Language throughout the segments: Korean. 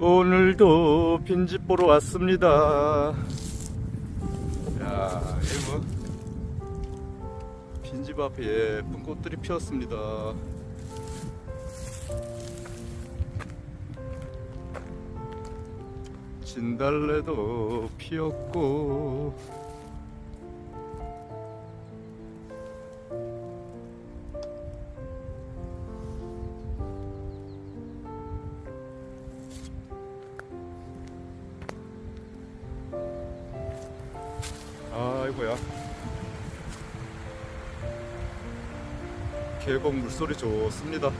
오늘도 빈집 보러 왔습니다. 야, 이거 뭐 빈집 앞에 예쁜 꽃들이 피었습니다. 진달래도 피었고 계곡 물소리 좋습니다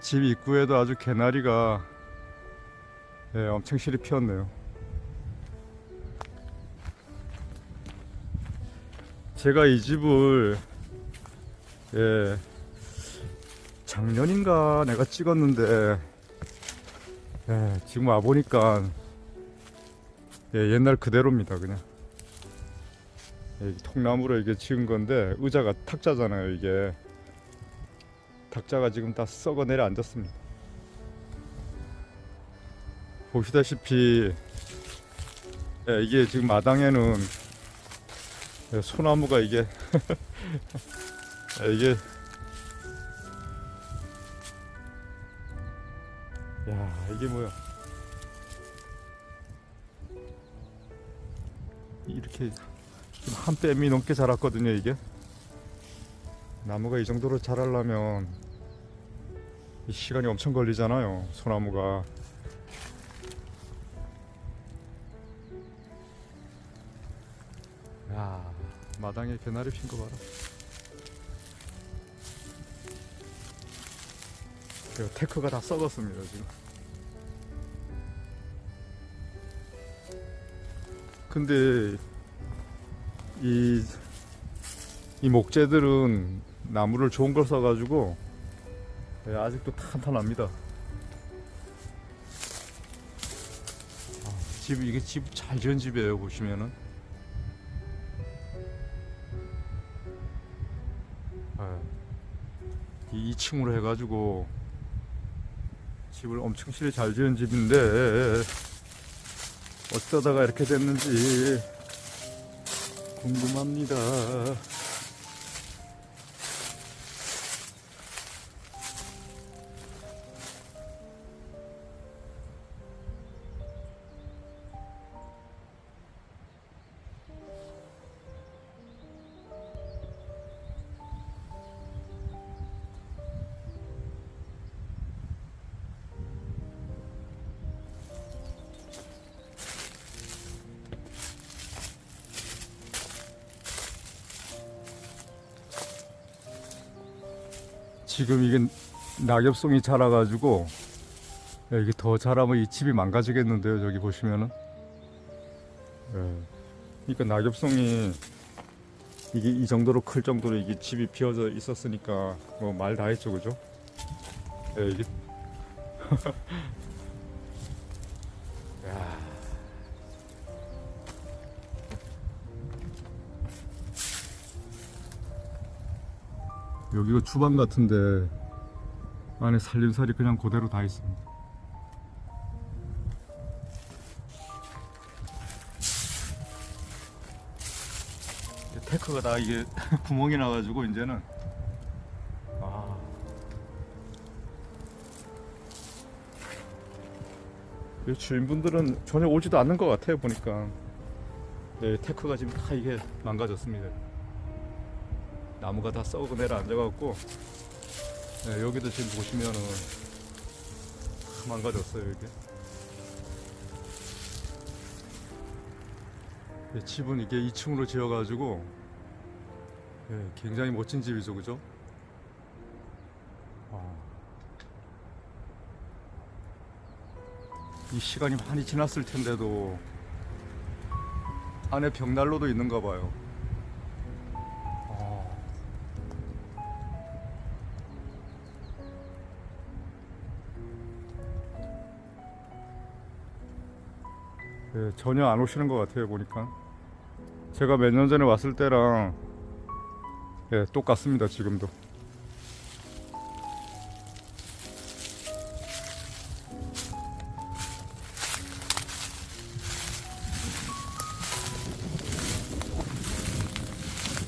집 입구에도 아주 개나리가 예, 엄청 실이 피었네요. 제가 이 집을 예, 작년인가 내가 찍었는데 예, 지금 와 보니까 예, 옛날 그대로입니다, 그냥. 예, 이 통나무로 이게 지은 건데 의자가 탁자잖아요, 이게. 탁자가 지금 다 썩어 내려 앉았습니다. 보시다시피 예, 이게 지금 마당에는 예, 소나무가 이게 예, 이게 야 이게 뭐야? 이렇게 한 뺨이 넘게 자랐거든요 이게. 나무가 이 정도로 자라려면 이 시간이 엄청 걸리잖아요 소나무가 마당에 개나리 핀 거 봐라. 그 테크가 다 썩었습니다 지금. 근데 이, 이 목재들은 나무를 좋은 걸 써가지고 예, 아직도 탄탄합니다. 아, 집 이게 집 잘 지은 집이에요 보시면은 이 2층으로 해가지고 집을 엄청 실이 잘 지은 집인데 어쩌다가 이렇게 됐는지 궁금합니다. 지금 이게 낙엽송이 자라가지고 야, 이게 더 자라면 이 집이 망가지겠는데요 저기 보시면은 예. 그러니까 낙엽송이 이게 이 정도로 클 정도로 이게 집이 비어져 있었으니까 뭐 말 다 했죠 그죠? 예, 이게 여기가 주방 같은데 안에 살림살이 그냥 그대로 다 있습니다. 테크가 다 이게 구멍이 나가지고 이제는 아 이 주인분들은 전혀 오지도 않는 것 같아요 보니까 네, 테크가 지금 다 이게 망가졌습니다. 나무가 다 썩어 내려 앉아갖고 네, 여기도 지금 보시면은 다 망가졌어요 이게 네, 집은 이게 2층으로 지어가지고 네, 굉장히 멋진 집이죠 그죠? 아. 이 시간이 많이 지났을 텐데도 안에 벽난로도 있는가 봐요 예, 전혀 안 오시는 것 같아요 보니까. 제가 몇 년 전에 왔을 때랑 예, 똑같습니다 지금도.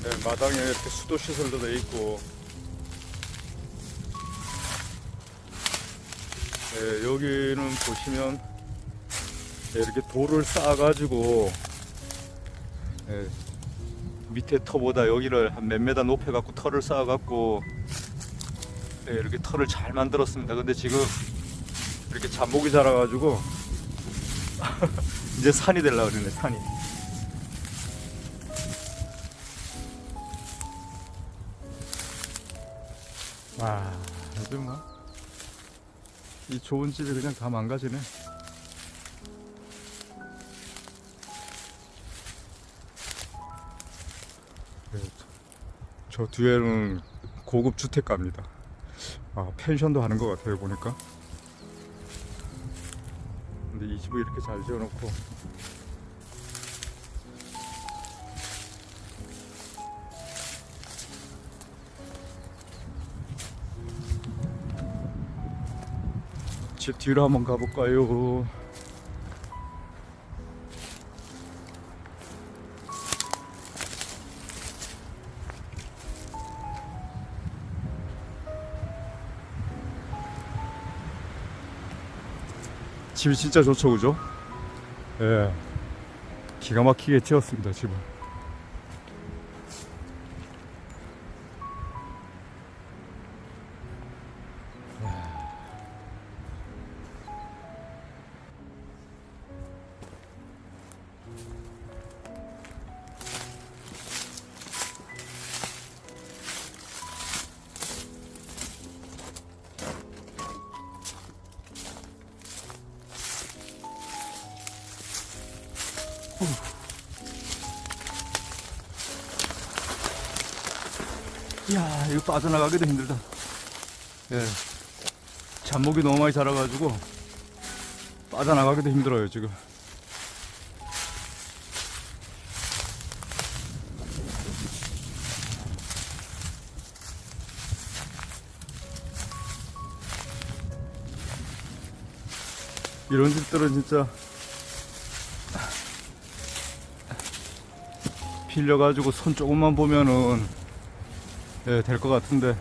예, 마당에 이렇게 수도 시설도 돼 있고. 예, 여기는 보시면 예, 이렇게 돌을 쌓아가지고 예, 밑에 터보다 여기를 한 몇 메다 높여갖고 털을 쌓아갖고 예, 이렇게 털을 잘 만들었습니다. 근데 지금 이렇게 잡목이 자라가지고 이제 산이 되려고 그러네 산이. 와, 요즘 뭐. 이 좋은 집이 그냥 다 망가지네. 네, 저 뒤에는 고급 주택가입니다. 아, 펜션도 하는 것 같아요, 보니까. 근데 이 집을 이렇게 잘 지어놓고. 집 뒤로 한번 가볼까요? 집이 진짜 좋죠, 그죠? 예. 기가 막히게 지었습니다, 집을. 야, 이거 빠져나가기도 힘들다. 예. 잡목이 너무 많이 자라가지고 빠져나가기도 힘들어요, 지금. 이런 집들은 진짜 빌려가지고 손 조금만 보면은 예, 될 것 같은데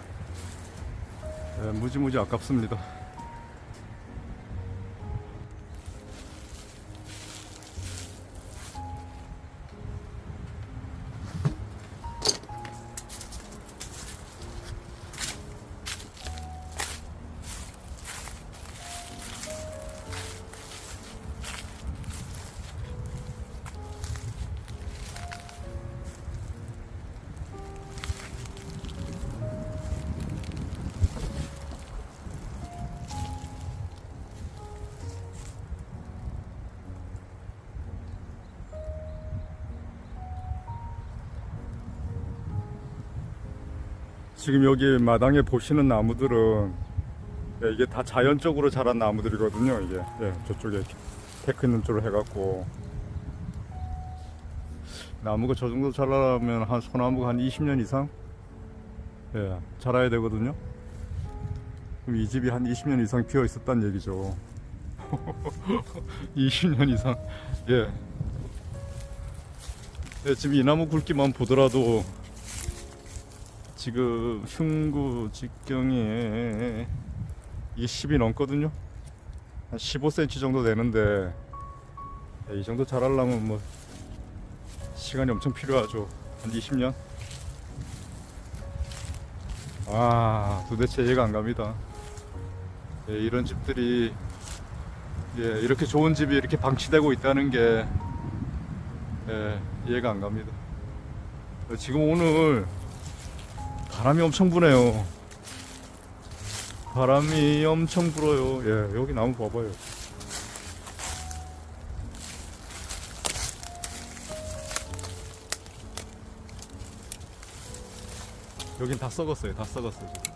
예, 무지무지 아깝습니다. 지금 여기 마당에 보시는 나무들은 예, 이게 다 자연적으로 자란 나무들이거든요. 이게 예, 저쪽에 테크 있는 쪽으로 해갖고 나무가 저 정도 자라려면 한 소나무가 한 20년 이상 예, 자라야 되거든요. 그럼 이 집이 한 20년 이상 피어 있었단 얘기죠. 20년 이상 예. 예, 지금 이 나무 굵기만 보더라도 지금 흉구 직경이 이게 10이 넘거든요. 한 15cm 정도 되는데 예, 이 정도 자라려면 뭐 시간이 엄청 필요하죠. 한 20년. 아 도대체 이해가 안 갑니다. 예, 이런 집들이 예, 이렇게 좋은 집이 이렇게 방치되고 있다는 게 예, 이해가 안 갑니다. 지금 오늘 바람이 엄청 부네요. 바람이 엄청 불어요. 예, 여기 나무 봐봐요. 여긴 다 썩었어요. 다 썩었어요. 지금.